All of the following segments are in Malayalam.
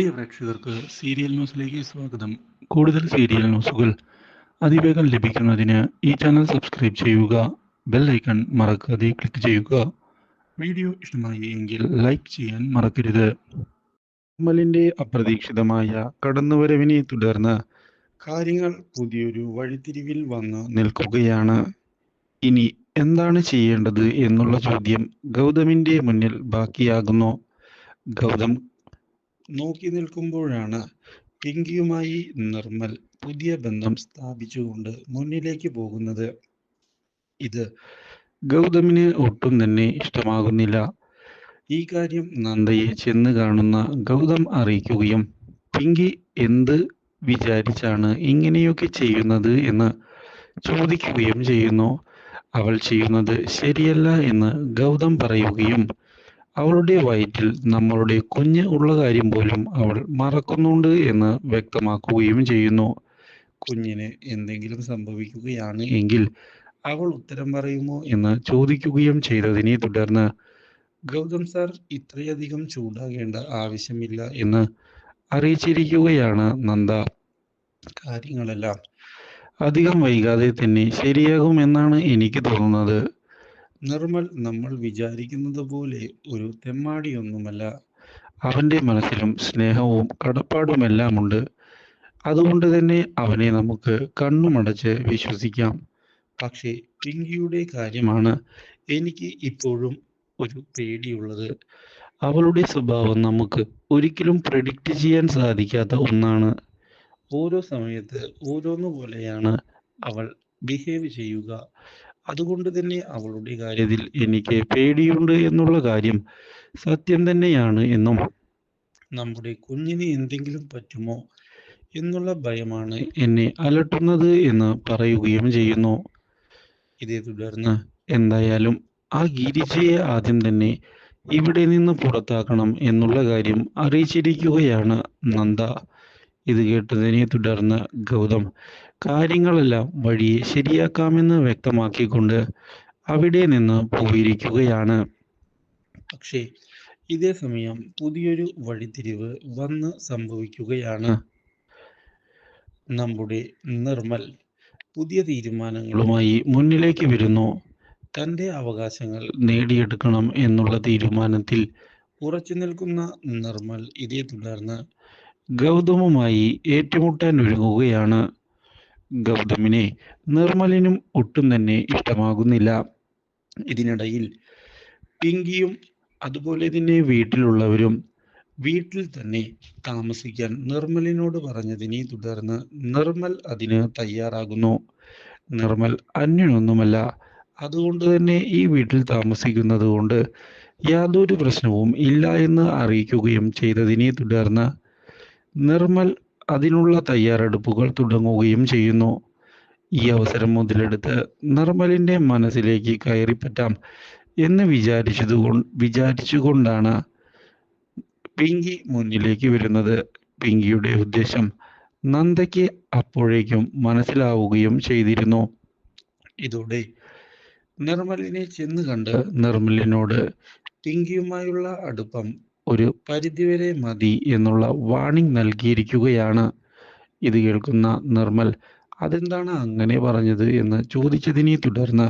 പ്രിയ പ്രേക്ഷകർക്ക് സീരിയൽ ന്യൂസിലേക്ക് സ്വാഗതം. കൂടുതൽ സീരിയൽ ന്യൂസുകൾ അതിവേഗം ലഭിക്കുന്നതിന് ഈ ചാനൽ സബ്സ്ക്രൈബ് ചെയ്യുക ബെൽ ഐക്കൺ മറക്കാതെ ക്ലിക്ക് ചെയ്യുക. വീഡിയോ ഇഷ്ടമായി എങ്കിൽ ലൈക്ക് ചെയ്യാൻ മറക്കരുത്. മലിന്റെ അപ്രതീക്ഷിതമായ കടന്നുവരവിനെ തുടർന്ന് കാര്യങ്ങൾ പുതിയൊരു വഴിത്തിരിവിൽ വന്ന് നിൽക്കുകയാണ്. ഇനി എന്താണ് ചെയ്യേണ്ടത് എന്നുള്ള ചോദ്യം ഗൗതമിന്റെ മുന്നിൽ ബാക്കിയാകുന്നു. ഗൗതം നോക്കി നിൽക്കുമ്പോഴാണ് പിങ്കിയുമായി നിർമ്മൽ പുതിയ ബന്ധം സ്ഥാപിച്ചുകൊണ്ട് മുന്നിലേക്ക് പോകുന്നത്. ഇത് ഗൗതമിന് ഒട്ടും തന്നെ ഇഷ്ടമാകുന്നില്ല. ഈ കാര്യം നന്ദയെ ചെന്ന് കാണുന്ന ഗൗതം അറിയിക്കുകയും പിങ്കി എന്ത് വിചാരിച്ചാണ് ഇങ്ങനെയൊക്കെ ചെയ്യുന്നത്? എന്ന് ചോദിക്കുകയും ചെയ്യുന്നു. അവൾ ചെയ്യുന്നത് ശരിയല്ല എന്ന് ഗൗതം പറയുകയും അവളുടെ വയറ്റിൽ നമ്മളുടെ കുഞ്ഞ് ഉള്ള കാര്യം പോലും അവൾ മറക്കുന്നുണ്ട് എന്ന് വ്യക്തമാക്കുകയും ചെയ്യുന്നു. കുഞ്ഞിന് എന്തെങ്കിലും സംഭവിക്കുകയാണ് എങ്കിൽ അവൾ ഉത്തരം പറയുമോ എന്ന് ചോദിക്കുകയും ചെയ്തതിനെ തുടർന്ന് ഗൗതം സാർ ഇത്രയധികം ചൂടാകേണ്ട ആവശ്യമില്ല എന്ന് അറിയിച്ചിരിക്കുകയാണ് നന്ദ. കാര്യങ്ങളെല്ലാം അധികം വൈകാതെ തന്നെ ശരിയാകുമെന്നാണ് എനിക്ക് തോന്നുന്നത്. നിർമ്മൽ നമ്മൾ വിചാരിക്കുന്നത് പോലെ ഒരു തെമ്മാടിയൊന്നുമല്ല. അവന്റെ മനസ്സിലും സ്നേഹവും കടപ്പാടുമെല്ലാം ഉണ്ട് അതുകൊണ്ട് തന്നെ അവനെ നമുക്ക് കണ്ണുമടച്ച് വിശ്വസിക്കാം. പക്ഷേ പിങ്കിയുടെ കാര്യമാണ് എനിക്ക് ഇപ്പോഴും ഒരു പേടിയുള്ളത്. അവളുടെ സ്വഭാവം നമുക്ക് ഒരിക്കലും പ്രഡിക്റ്റ് ചെയ്യാൻ സാധിക്കാത്ത ഒന്നാണ്. ഓരോ സമയത്ത് ഓരോന്ന് പോലെയാണ് അവൾ ബിഹേവ് ചെയ്യുക. അതുകൊണ്ട് തന്നെ അവളുടെ കാര്യത്തിൽ എനിക്ക് പേടിയുണ്ട് എന്നുള്ള കാര്യം സത്യം തന്നെയാണ് എന്നും നമ്മുടെ കുഞ്ഞിന് എന്തെങ്കിലും പറ്റുമോ എന്നുള്ള ഭയമാണ് എന്നെ അലട്ടുന്നത് എന്ന് പറയുകയും ചെയ്യുന്നു. ഇതേ തുടർന്ന് എന്തായാലും ആ ഗിരിജയെ ആദ്യം തന്നെ ഇവിടെ നിന്ന് പുറത്താക്കണം എന്നുള്ള കാര്യം അറിയിച്ചിരിക്കുകയാണ് നന്ദ. ഇത് കേട്ടതിനെ തുടർന്ന് ഗൗതം കാര്യങ്ങളെല്ലാം വഴിയെ ശരിയാക്കാമെന്ന് വ്യക്തമാക്കിക്കൊണ്ട് അവിടെ നിന്ന് പോയിരിക്കുകയാണ്. പക്ഷേ ഇതേ സമയം പുതിയൊരു വഴിത്തിരിവ് വന്ന് സംഭവിക്കുകയാണ്. നമ്മുടെ നിർമ്മൽ പുതിയ തീരുമാനങ്ങളുമായി മുന്നിലേക്ക് വരുന്നു. തന്റെ അവകാശങ്ങൾ നേടിയെടുക്കണം എന്നുള്ള തീരുമാനത്തിൽ ഉറച്ചു നിൽക്കുന്ന നിർമ്മൽ ഇതേ തുടർന്ന് ഗൗതമുമായി ഏറ്റുമുട്ടാൻ ഒരുങ്ങുകയാണ്. ഗൗതമിനെ നിർമ്മലിനും ഒട്ടും തന്നെ ഇഷ്ടമാകുന്നില്ല. ഇതിനിടയിൽ പിങ്കിയും അതുപോലെ തന്നെ വീട്ടിലുള്ളവരും വീട്ടിൽ തന്നെ താമസിക്കാൻ നിർമ്മലിനോട് പറഞ്ഞതിനെ തുടർന്ന് നിർമ്മൽ അതിന് തയ്യാറാകുന്നു. നിർമ്മൽ അന്യനൊന്നുമല്ല അതുകൊണ്ട് തന്നെ ഈ വീട്ടിൽ താമസിക്കുന്നത് കൊണ്ട് യാതൊരു പ്രശ്നവും ഇല്ല എന്ന് അറിയിക്കുകയും ചെയ്തതിനെ തുടർന്ന് നിർമ്മൽ അതിനുള്ള തയ്യാറെടുപ്പുകൾ തുടങ്ങുകയും ചെയ്യുന്നു. ഈ അവസരം മുതലെടുത്ത് നിർമ്മലിന്റെ മനസ്സിലേക്ക് കയറിപ്പറ്റാം എന്ന് വിചാരിച്ചത് വിചാരിച്ചുകൊണ്ടാണ് പിങ്കി മുന്നിലേക്ക് വരുന്നത്. പിങ്കിയുടെ ഉദ്ദേശം നന്ദയ്ക്ക് അപ്പോഴേക്കും മനസ്സിലാവുകയും ചെയ്തിരുന്നു. ഇതോടെ നിർമ്മലിനെ ചെന്ന് കണ്ട് നിർമ്മലിനോട് പിങ്കിയുമായുള്ള അടുപ്പം ഒരു പരിധിവരെ മതി എന്നുള്ള വാണിംഗ് നൽകിയിരിക്കുകയാണ് ഇത് കേൾക്കുന്ന നിർമ്മൽ. അതെന്താണ് അങ്ങനെ പറഞ്ഞത് എന്ന് ചോദിച്ചതിനെ തുടർന്ന്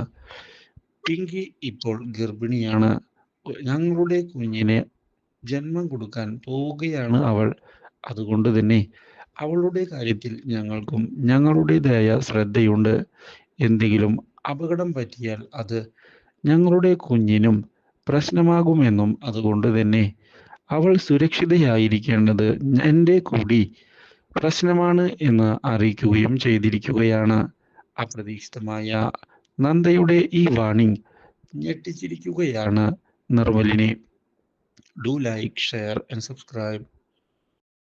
പിങ്കി ഇപ്പോൾ ഗർഭിണിയാണ്. ഞങ്ങളുടെ കുഞ്ഞിനെ ജന്മം കൊടുക്കാൻ പോവുകയാണ് അവൾ. അതുകൊണ്ട് തന്നെ അവളുടെ കാര്യത്തിൽ ഞങ്ങൾക്കും ഞങ്ങളുടേതായ ശ്രദ്ധയുണ്ട്. എന്തെങ്കിലും അപകടം പറ്റിയാൽ അത് ഞങ്ങളുടെ കുഞ്ഞിനും പ്രശ്നമാകുമെന്നും അതുകൊണ്ട് തന്നെ അവൾ സുരക്ഷിതയായിരിക്കേണ്ടത് എന്റെ കൂടി പ്രശ്നമാണ് എന്ന് അറിയിക്കുകയും ചെയ്തിരിക്കുകയാണ്. അപ്രതീക്ഷിതമായ നന്ദയുടെ ഈ വാണിംഗ് ഞെട്ടിച്ചിരിക്കുകയാണ് നിർമ്മലിനെ. Do like share and subscribe